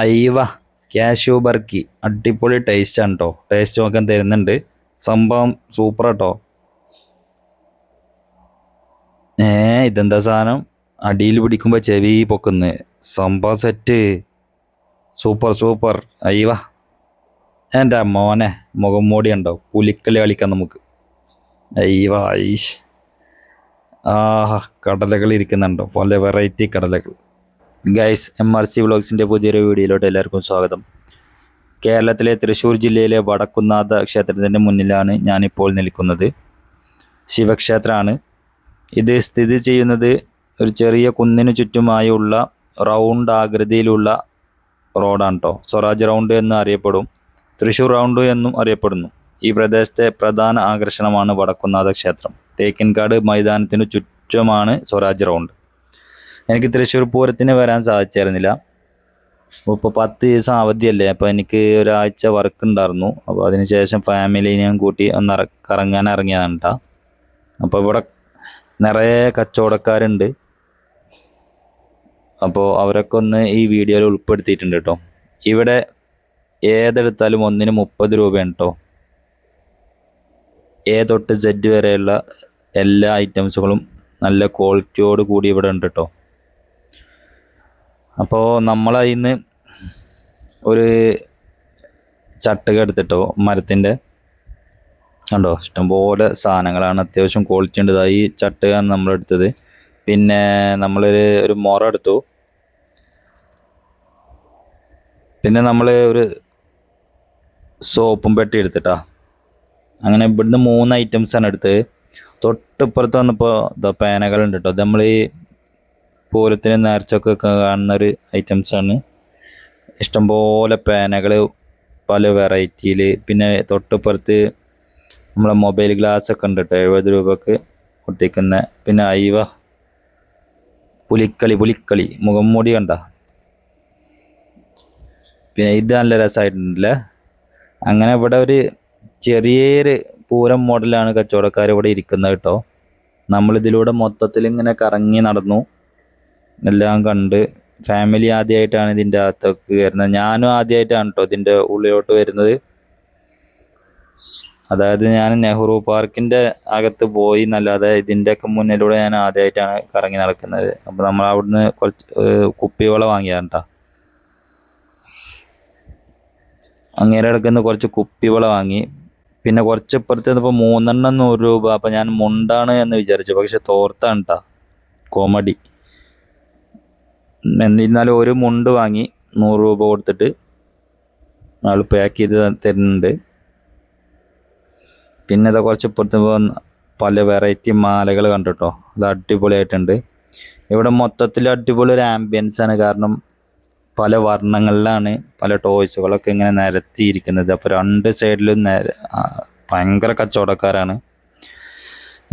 അയ്യവ cashew Barki. അടിപൊളി taste ആണ് കേട്ടോ ടേസ്റ്റ് നോക്കാൻ തരുന്നുണ്ട്. സംഭവം സൂപ്പർ കേട്ടോ ഏ ഇതെന്താ സാധനം? അടിയിൽ പിടിക്കുമ്പോൾ ചെവി പൊക്കുന്ന്. സംഭവം സെറ്റ് സൂപ്പർ സൂപ്പർ അയ്യവ എന്റെ മോനെ മുഖം മൂടി ഉണ്ടോ പുലിക്കളി കളിക്കാം നമുക്ക്. അയ്യവ ഐഷ്. ആഹാ കടലകൾ ഇരിക്കുന്നുണ്ടോ? പല വെറൈറ്റി കടലകൾ. ഗൈസ് എം ആർ സി വ്ളോഗ്സിന്റെ പുതിയൊരു വീഡിയോയിലോട്ട് എല്ലാവർക്കും സ്വാഗതം. കേരളത്തിലെ തൃശ്ശൂർ ജില്ലയിലെ വടക്കുന്നാഥ ക്ഷേത്രത്തിന്റെ മുന്നിലാണ് ഞാനിപ്പോൾ നിൽക്കുന്നത്. ശിവക്ഷേത്രമാണ്. ഇത് സ്ഥിതി ചെയ്യുന്നത് ഒരു ചെറിയ കുന്നിന് ചുറ്റുമായുള്ള റൗണ്ട് ആകൃതിയിലുള്ള റോഡാണ് കേട്ടോ സ്വരാജ് റൗണ്ട് എന്ന് അറിയപ്പെടും. തൃശ്ശൂർ റൗണ്ട് എന്നും അറിയപ്പെടുന്നു. ഈ പ്രദേശത്തെ പ്രധാന ആകർഷണമാണ് വടക്കുന്നാഥ ക്ഷേത്രം. തേക്കിൻകാട് മൈതാനത്തിനു ചുറ്റുമാണ് സ്വരാജ് റൗണ്ട്. എനിക്ക് തൃശ്ശൂർ പൂരത്തിന് വരാൻ സാധിച്ചായിരുന്നില്ല. ഇപ്പോൾ പത്ത് ദിവസം അവധിയല്ലേ അപ്പോൾ എനിക്ക് ഒരാഴ്ച വർക്ക് ഉണ്ടായിരുന്നു. അപ്പോൾ അതിനുശേഷം ഫാമിലിനെയും കൂട്ടി ഒന്ന് കറങ്ങാൻ ഇറങ്ങിയതാണ് കേട്ടോ അപ്പോൾ ഇവിടെ നിറയെ കച്ചവടക്കാരുണ്ട്. അപ്പോൾ അവരൊക്കെ ഒന്ന് ഈ വീഡിയോയിൽ ഉൾപ്പെടുത്തിയിട്ടുണ്ട് കേട്ടോ ഇവിടെ ഏതെടുത്താലും ഒന്നിന് മുപ്പത് രൂപയാണ് കേട്ടോ എ തൊട്ട് സെഡ് വരെയുള്ള എല്ലാ ഐറ്റംസുകളും നല്ല ക്വാളിറ്റിയോട് കൂടി ഇവിടെ ഉണ്ട് കേട്ടോ അപ്പോൾ നമ്മളതിന്ന് ഒരു ചട്ടുക എടുത്തിട്ടോ മരത്തിന്റെ കണ്ടോ? ഇഷ്ടംപോലെ സാധനങ്ങളാണ്. അത്യാവശ്യം ക്വാളിറ്റി ഉണ്ട്. ഈ ചട്ടുകയാണ് നമ്മളെടുത്തത്. പിന്നെ നമ്മളൊരു ഒരു മുറ എടുത്തു. പിന്നെ നമ്മൾ ഒരു സോപ്പും പെട്ടി എടുത്തിട്ടാ. അങ്ങനെ ഇവിടുന്ന് മൂന്ന് ഐറ്റംസാണ് എടുത്തത്. തൊട്ടിപ്പുറത്ത് വന്നപ്പോൾ ഇതാ പേനകളുണ്ട് കേട്ടോ നമ്മൾ ഈ പൂരത്തിന് നേർച്ചൊക്കെ കാണുന്ന ഒരു ഐറ്റംസ് ആണ്. ഇഷ്ടംപോലെ പേനകൾ പല വെറൈറ്റിയിൽ പിന്നെ തൊട്ടിപ്പുറത്ത് നമ്മളെ മൊബൈൽ ഗ്ലാസ് ഒക്കെ ഉണ്ട് കേട്ടോ എഴുപത് രൂപക്ക് ഒട്ടിക്കുന്ന. പിന്നെ അയവ പുലിക്കളി പുലിക്കളി മുഖം മൂടി കണ്ട? പിന്നെ ഇത് നല്ല രസമായിട്ടുണ്ടല്ലേ അങ്ങനെ ഇവിടെ ഒരു ചെറിയൊരു പൂരം മോഡലാണ് കച്ചവടക്കാർ ഇവിടെ ഇരിക്കുന്നത് കേട്ടോ നമ്മളിതിലൂടെ മൊത്തത്തിൽ ഇങ്ങനെ കറങ്ങി നടന്നു. എല്ലാം കണ്ട് ഫാമിലി ആദ്യമായിട്ടാണ് ഇതിന്റെ അകത്തേക്ക് വരുന്നത്. ഞാനും ആദ്യമായിട്ടാണ് കേട്ടോ ഇതിന്റെ ഉള്ളിലോട്ട് വരുന്നത്. അതായത് ഞാൻ നെഹ്റു പാർക്കിന്റെ അകത്ത് പോയി എന്നല്ലാതെ ഇതിന്റെയൊക്കെ മുന്നിലൂടെ ഞാൻ ആദ്യമായിട്ടാണ് കറങ്ങി നടക്കുന്നത്. അപ്പോൾ നമ്മൾ അവിടുന്ന് കുറച്ച് ഏഹ്, കുപ്പിവള വാങ്ങിയതാണ് കേട്ടോ അങ്ങേരെ അടുക്കുന്ന കുറച്ച് കുപ്പിവള വാങ്ങി. പിന്നെ കുറച്ച് ഇപ്പുറത്ത് ഇപ്പോൾ മൂന്നെണ്ണം നൂറ് രൂപ. അപ്പം ഞാൻ മുണ്ടാണ് എന്ന് വിചാരിച്ചു. പക്ഷെ തോർത്താണ് കേട്ടോ കോമഡി. എന്നിരുന്നാലും ഒരു മുണ്ട് വാങ്ങി നൂറ് രൂപ കൊടുത്തിട്ട് ആൾ പാക്ക് ചെയ്ത് തരുന്നുണ്ട്. പിന്നെ ഇതാ കുറച്ച് ഇപ്പുറത്ത് പല വെറൈറ്റി മാലകൾ കണ്ടിട്ടോ? അത് അടിപൊളിയായിട്ടുണ്ട്. ഇവിടെ മൊത്തത്തിൽ അടിപൊളി ഒരു ആംബിയൻസ് ആണ്. കാരണം പല വർണങ്ങളിലാണ് പല ടോയ്സുകളൊക്കെ ഇങ്ങനെ നിരത്തിയിരിക്കുന്നത്. അപ്പോൾ രണ്ട് സൈഡിലും ഭയങ്കര കച്ചവടക്കാരാണ്.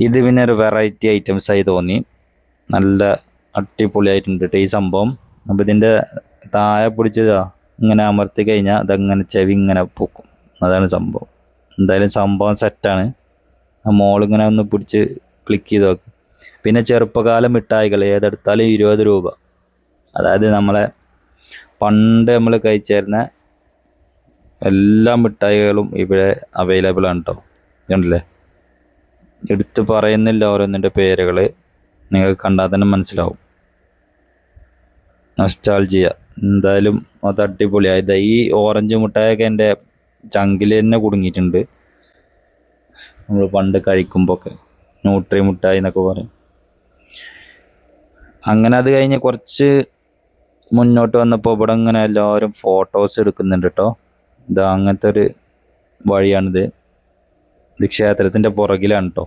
ഇത് പിന്നെ ഒരു വെറൈറ്റി ഐറ്റംസായി തോന്നി. നല്ല അടിപൊളിയായിട്ടുണ്ട്. ഈ സംഭവം. അപ്പോൾ ഇതിന്റെ താഴെ പിടിച്ചതാ. ഇങ്ങനെ അമർത്തി കഴിഞ്ഞാൽ അതങ്ങനെ ചെവി ഇങ്ങനെ പൊക്കും. അതാണ് സംഭവം. എന്തായാലും സംഭവം സെറ്റാണ്. ആ മോളിങ്ങനെ ഒന്ന് പിടിച്ച് ക്ലിക്ക് ചെയ്ത് നോക്ക്. പിന്നെ ചെറുപ്പകാല മിഠായികൾ ഏതെടുത്താലും ഇരുപത് രൂപ. അതായത് നമ്മളെ പണ്ട് നമ്മൾ കഴിച്ചേരുന്ന എല്ലാ മിഠായികളും ഇവിടെ അവൈലബിൾ ആണ് കേട്ടോ കണ്ടില്ലേ? എടുത്ത് പറയുന്നില്ല ഓരോന്നിന്റെ പേരുകൾ നിങ്ങൾക്ക് കണ്ടാൽ തന്നെ മനസ്സിലാവും. നസ്റ്റാൾജിയ എന്തായാലും അത് അടിപൊളിയായത് ഈ ഓറഞ്ച് മുട്ടായൊക്കെ എന്റെ ചങ്കിൽ തന്നെ കുടുങ്ങിയിട്ടുണ്ട്. നമ്മൾ പണ്ട് കഴിക്കുമ്പോൾ ഒക്കെ ന്യൂട്രി മുട്ടായി എന്നൊക്കെ പറയും. അങ്ങനെ അത് കഴിഞ്ഞ് കുറച്ച് മുന്നോട്ട് വന്നപ്പോൾ ഇവിടെ ഇങ്ങനെ എല്ലാവരും ഫോട്ടോസ് എടുക്കുന്നുണ്ട് കേട്ടോ ഇത് അങ്ങനത്തെ ഒരു വഴിയാണിത്. ഇത് ക്ഷേത്രത്തിന്റെ പുറകിലാണ് കേട്ടോ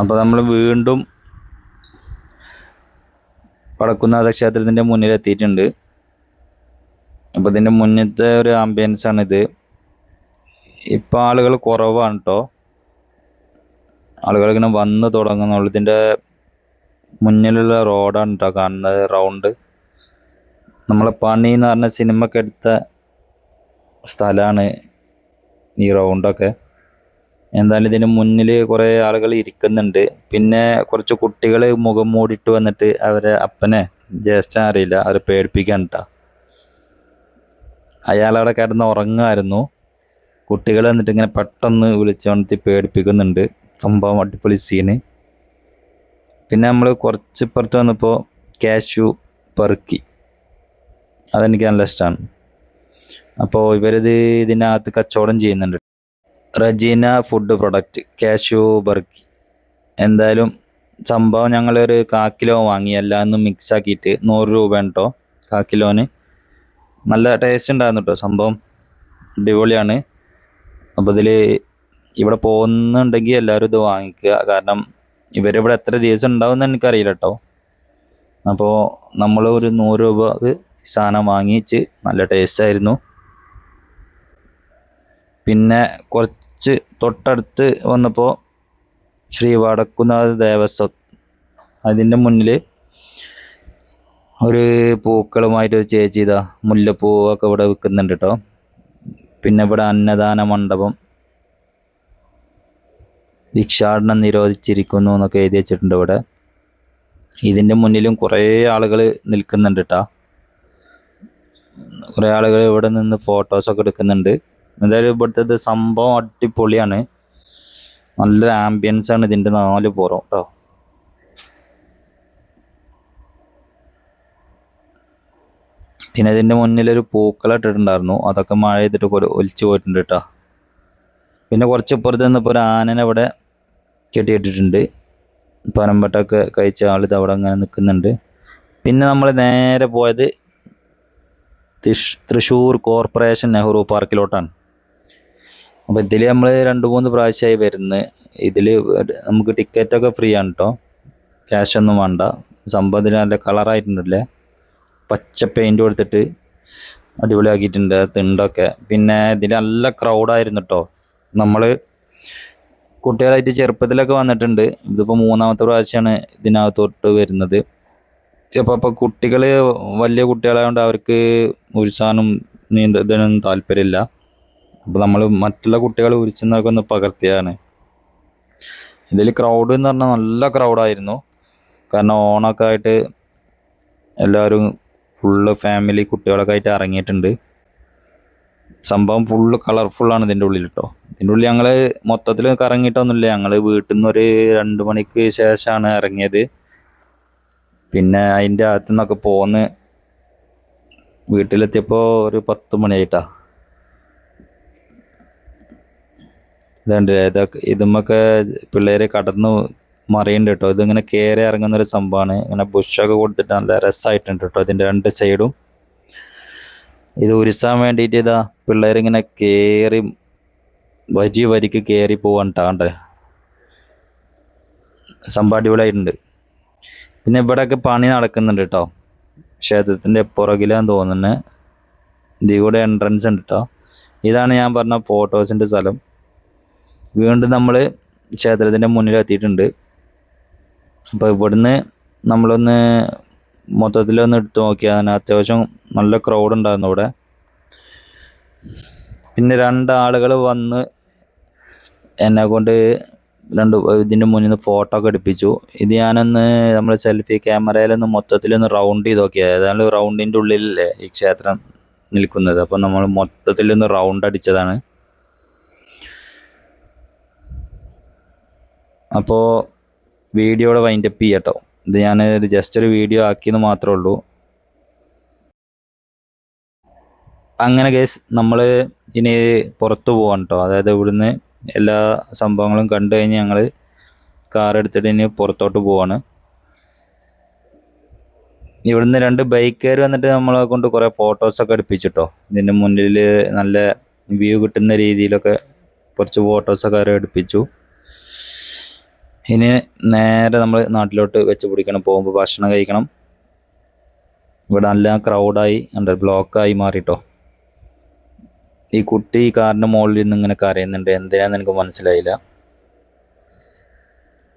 അപ്പോൾ നമ്മൾ വീണ്ടും വടക്കുന്നാഥ ക്ഷേത്രത്തിന്റെ മുന്നിൽ എത്തിയിട്ടുണ്ട്. അപ്പോൾ ഇതിന്റെ മുന്നത്തെ ഒരു ആംബിയൻസ് ആണിത് ഇപ്പോൾ ആളുകൾ കുറവാണ് കേട്ടോ ആളുകൾ ഇങ്ങനെ വന്ന് തുടങ്ങുന്നുള്ളൂ ഇതിന്റെ മുന്നിലുള്ള റോഡാണ് കേട്ടോ കാണുന്നത് റൗണ്ട് നമ്മളെ പണി എന്ന് പറഞ്ഞ സിനിമയ്ക്ക് എടുത്ത സ്ഥലമാണ് ഈ റൗണ്ടൊക്കെ എന്തായാലും ഇതിന് മുന്നിൽ കുറേ ആളുകൾ ഇരിക്കുന്നുണ്ട്. പിന്നെ കുറച്ച് കുട്ടികൾ മുഖം മൂടിയിട്ട് വന്നിട്ട് അവരെ അപ്പനെ ജ്യേഷ്ഠൻ അറിയില്ല അവരെ പേടിപ്പിക്കാൻ കേട്ടോ അയാൾ അവിടെ കിടന്ന് ഉറങ്ങുമായിരുന്നു. കുട്ടികൾ വന്നിട്ട് ഇങ്ങനെ പെട്ടെന്ന് വിളിച്ചുണർത്തി പേടിപ്പിക്കുന്നുണ്ട്. സംഭവം അടിപൊളി സീന് പിന്നെ നമ്മൾ കുറച്ച് ഇപ്പുറത്ത് വന്നപ്പോൾ കാശു പെറുക്കി. അതെനിക്ക് നല്ല ഇഷ്ടമാണ് അപ്പോൾ ഇവരിത് ഇതിനകത്ത് കച്ചവടം ചെയ്യുന്നുണ്ട്. റജീന ഫുഡ് പ്രൊഡക്റ്റ് കാഷ്യൂ ബർക്കി എന്തായാലും സംഭവം ഞങ്ങളൊരു കാക്കിലോ കിലോ വാങ്ങി. എല്ലാം മിക്സ് ആക്കിയിട്ട് നൂറ് രൂപ കേട്ടോ കാക്കിലോന് നല്ല ടേസ്റ്റ് ഉണ്ടായിരുന്നു കേട്ടോ സംഭവം അടിപൊളിയാണ്. അപ്പോൾ ഇതിൽ ഇവിടെ പോകുന്നുണ്ടെങ്കിൽ എല്ലാവരും ഇത് വാങ്ങിക്കുക. കാരണം ഇവരിവിടെ എത്ര ദിവസം ഉണ്ടാവും എനിക്കറിയില്ല കേട്ടോ അപ്പോൾ നമ്മൾ ഒരു നൂറ് രൂപ സാധനം വാങ്ങിച്ച് നല്ല ടേസ്റ്റ് ആയിരുന്നു. പിന്നെ കുറച്ച് തൊട്ടടുത്ത് വന്നപ്പോൾ ശ്രീ വടക്കുന്നാഥ് ദേവസ്വം. അതിന്റെ മുന്നിൽ ഒരു പൂക്കളുമായിട്ട് ഒരു ചേച്ചി ഇതാ മുല്ലപ്പൂവൊക്കെ ഇവിടെ വിൽക്കുന്നുണ്ട് കേട്ടോ പിന്നെ ഇവിടെ അന്നദാന മണ്ഡപം ഭിക്ഷാടനം നിരോധിച്ചിരിക്കുന്നു എന്നൊക്കെ എഴുതി വെച്ചിട്ടുണ്ട് ഇവിടെ. ഇതിന്റെ മുന്നിലും കുറേ ആളുകൾ നിൽക്കുന്നുണ്ട് കേട്ടോ കുറേ ആളുകൾ ഇവിടെ നിന്ന് ഫോട്ടോസൊക്കെ എടുക്കുന്നുണ്ട്. എന്തായാലും ഇവിടുത്തെ സംഭവം അടിപൊളിയാണ്. നല്ല ആംബിയൻസ് ആണ് ഇതിന്റെ നാല് പുറം കേട്ടോ പിന്നെ ഇതിന്റെ മുന്നിലൊരു പൂക്കള ഇട്ടിട്ടുണ്ടായിരുന്നു. അതൊക്കെ മഴ ചെയ്തിട്ട് ഒലിച്ചു പോയിട്ടുണ്ട് കേട്ടോ പിന്നെ കുറച്ച് ഇപ്പുറത്ത് നിന്നിപ്പോൾ ഒരു ആനനെ ഇവിടെ കെട്ടിയിട്ടിട്ടുണ്ട്. പനമ്പട്ടൊക്കെ കഴിച്ച ആൾ ഇത് അവിടെ അങ്ങനെ നിൽക്കുന്നുണ്ട്. പിന്നെ നമ്മൾ നേരെ പോയത് തൃശ് തൃശ്ശൂർ കോർപ്പറേഷൻ നെഹ്റു പാർക്കിലോട്ടാണ്. അപ്പോൾ ഇതിൽ നമ്മൾ രണ്ട് മൂന്ന് പ്രാവശ്യമായി വരുന്നത് ഇതിൽ നമുക്ക് ടിക്കറ്റൊക്കെ ഫ്രീ ആണ് കേട്ടോ ക്യാഷ് ഒന്നും വേണ്ട. സംഭവത്തിന് നല്ല കളറായിട്ടുണ്ടല്ലേ പച്ച പെയിന്റ് കൊടുത്തിട്ട് അടിപൊളിയാക്കിയിട്ടുണ്ട് തിണ്ടൊക്കെ. പിന്നെ ഇതിൽ നല്ല ക്രൗഡായിരുന്നു കേട്ടോ നമ്മൾ കുട്ടികളായിട്ട് ചെറുപ്പത്തിലൊക്കെ വന്നിട്ടുണ്ട്. ഇതിപ്പോൾ മൂന്നാമത്തെ പ്രാവശ്യമാണ് ഇതിനകത്തോട്ട് വരുന്നത്. അപ്പോൾ അപ്പോൾ കുട്ടികൾ വലിയ കുട്ടികളായതുകൊണ്ട് അവർക്ക് ഒരു സാധനം ഇതിനൊന്നും താല്പര്യമില്ല. അപ്പോൾ നമ്മൾ മറ്റുള്ള കുട്ടികൾ ഉരിച്ചെന്നൊക്കെ ഒന്ന് പകർത്തിയതാണ്. ഇതിൽ ക്രൗഡ് എന്ന് പറഞ്ഞാൽ നല്ല ക്രൗഡായിരുന്നു കാരണം ഓണൊക്കെ ആയിട്ട് എല്ലാവരും ഫുള്ള് ഫാമിലി കുട്ടികളൊക്കെ ആയിട്ട് ഇറങ്ങിയിട്ടുണ്ട്. സംഭവം ഫുള്ള് കളർഫുള്ളാണ് ഇതിന്റെ ഉള്ളിൽ കേട്ടോ ഇതിന്റെ ഉള്ളിൽ ഞങ്ങൾ മൊത്തത്തിൽ കറങ്ങിയിട്ടൊന്നുമില്ല. ഞങ്ങൾ വീട്ടിൽ നിന്ന് ഒരു രണ്ട് മണിക്ക് ശേഷമാണ് ഇറങ്ങിയത്. പിന്നെ അതിന്റെ അകത്തു നിന്നൊക്കെ പോന്ന് വീട്ടിലെത്തിയപ്പോൾ ഒരു പത്ത് മണിയായിട്ടാ. ഇതുണ്ട്. ഇതൊക്കെ ഇതുമൊക്കെ പിള്ളേര് കടന്ന് മറിയുന്നുണ്ട് കേട്ടോ ഇതിങ്ങനെ കയറി ഇറങ്ങുന്ന ഒരു സംഭവമാണ് ഇങ്ങനെ ബുഷൊക്കെ കൊടുത്തിട്ട് നല്ല രസമായിട്ടുണ്ട് കേട്ടോ ഇതിന്റെ രണ്ട് സൈഡും ഇത് ഉരുസാൻ വേണ്ടിയിട്ട് ഇതാ പിള്ളേരിങ്ങനെ കയറി വരി വരിക്ക് കയറി പോവാണ്ടാണ്ട് സംഭവം അടിപൊളിയായിട്ടുണ്ട്. പിന്നെ ഇവിടെയൊക്കെ പണി നടക്കുന്നുണ്ട് കേട്ടോ ക്ഷേത്രത്തിന്റെ പുറകിലാന്ന് തോന്നുന്നത് ഇതിൽ എൻട്രൻസ് ഉണ്ട് കേട്ടോ ഇതാണ് ഞാൻ പറഞ്ഞ ഫോട്ടോസിന്റെ സ്ഥലം. വീണ്ടും നമ്മൾ ക്ഷേത്രത്തിന്റെ മുന്നിലെത്തിയിട്ടുണ്ട് അപ്പോൾ ഇവിടുന്ന് നമ്മളൊന്ന് മൊത്തത്തിലൊന്ന് എടുത്ത് നോക്കിയാൽ അത്യാവശ്യം നല്ല ക്രൗഡ് ഉണ്ടായിരുന്നു ഇവിടെ. പിന്നെ രണ്ടാളുകൾ വന്ന് എന്നെ കൊണ്ട് രണ്ട് ഇതിന്റെ മുന്നിൽ നിന്ന് ഫോട്ടോ ഒക്കെ എടുപ്പിച്ചു. ഇത് ഞാനൊന്ന് നമ്മൾ സെൽഫി ക്യാമറയിലൊന്ന് മൊത്തത്തിലൊന്ന് റൗണ്ട് ചെയ്ത് നോക്കിയത് ഏതാണ്ട് റൗണ്ടിന്റെ ഉള്ളിലല്ലേ ഈ ക്ഷേത്രം നിൽക്കുന്നത്. അപ്പോൾ നമ്മൾ മൊത്തത്തിലൊന്ന് റൗണ്ട് അടിച്ചതാണ്. അപ്പോൾ വീഡിയോയുടെ വൈൻഡപ്പ് ചെയ്യാം കേട്ടോ ഇത് ഞാൻ ജസ്റ്റ് ഒരു വീഡിയോ ആക്കിയെന്ന് മാത്രമേ ഉള്ളൂ. അങ്ങനെ കേസ് നമ്മൾ ഇനി പുറത്തു പോകാൻ കേട്ടോ അതായത് ഇവിടുന്ന് എല്ലാ സംഭവങ്ങളും കണ്ടു കഴിഞ്ഞ് ഞങ്ങൾ കാർ എടുത്തിട്ട് ഇനി പുറത്തോട്ട് പോവാണ്. ഇവിടുന്ന് രണ്ട് ബൈക്കുകാർ വന്നിട്ട് നമ്മളെ കൊണ്ട് കുറേ ഫോട്ടോസൊക്കെ എടുപ്പിച്ചിട്ടോ. ഇതിന്റെ മുന്നിൽ നല്ല വ്യൂ കിട്ടുന്ന രീതിയിലൊക്കെ കുറച്ച് ഫോട്ടോസൊക്കെ അവർ എടുപ്പിച്ചു. ഇനി നേരെ നമ്മൾ നാട്ടിലോട്ട് വെച്ച് പിടിക്കണം. പോകുമ്പോൾ ഭക്ഷണം കഴിക്കണം. ഇവിടെ നല്ല ക്രൗഡായി ഉണ്ട് ബ്ലോക്കായി മാറിയിട്ടോ ഈ കുട്ടി ഈ കാറിന്റെ മുകളിൽ നിന്ന് ഇങ്ങനെ കരയുന്നുണ്ട്. എന്തിനാന്ന് എനിക്ക് മനസ്സിലായില്ല.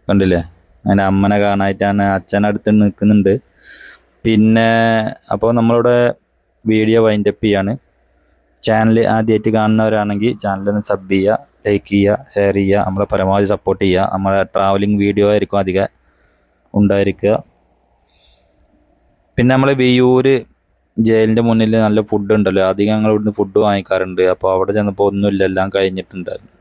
കണ്ടില്ലേ? അതിന്റെ അമ്മനെ കാണാനായിട്ടാണ് അച്ഛനടുത്ത് നിൽക്കുന്നുണ്ട്. പിന്നെ അപ്പോൾ നമ്മളിവിടെ വീഡിയോ വൈൻഡപ്പ് ചെയ്യാണ്. ചാനൽ ആദ്യമായിട്ട് കാണുന്നവരാണെങ്കിൽ ചാനലൊന്ന് സബ് ചെയ്യുക. ലൈക്ക് ചെയ്യുക ഷെയർ ചെയ്യുക നമ്മളെ പരമാവധി സപ്പോർട്ട് ചെയ്യുക. നമ്മളെ ട്രാവലിംഗ് വീഡിയോ ആയിരിക്കും അധികം ഉണ്ടായിരിക്കുക. പിന്നെ നമ്മൾ വിയൂര് ജയിലിന്റെ മുന്നിൽ നല്ല ഫുഡ് ഉണ്ടല്ലോ. അധികം ഞങ്ങൾ ഇവിടുന്ന് ഫുഡ് വാങ്ങിക്കാറുണ്ട്. അപ്പോൾ അവിടെ ചെന്നപ്പോൾ ഒന്നുമില്ല. എല്ലാം കഴിഞ്ഞിട്ടുണ്ടായിരുന്നു.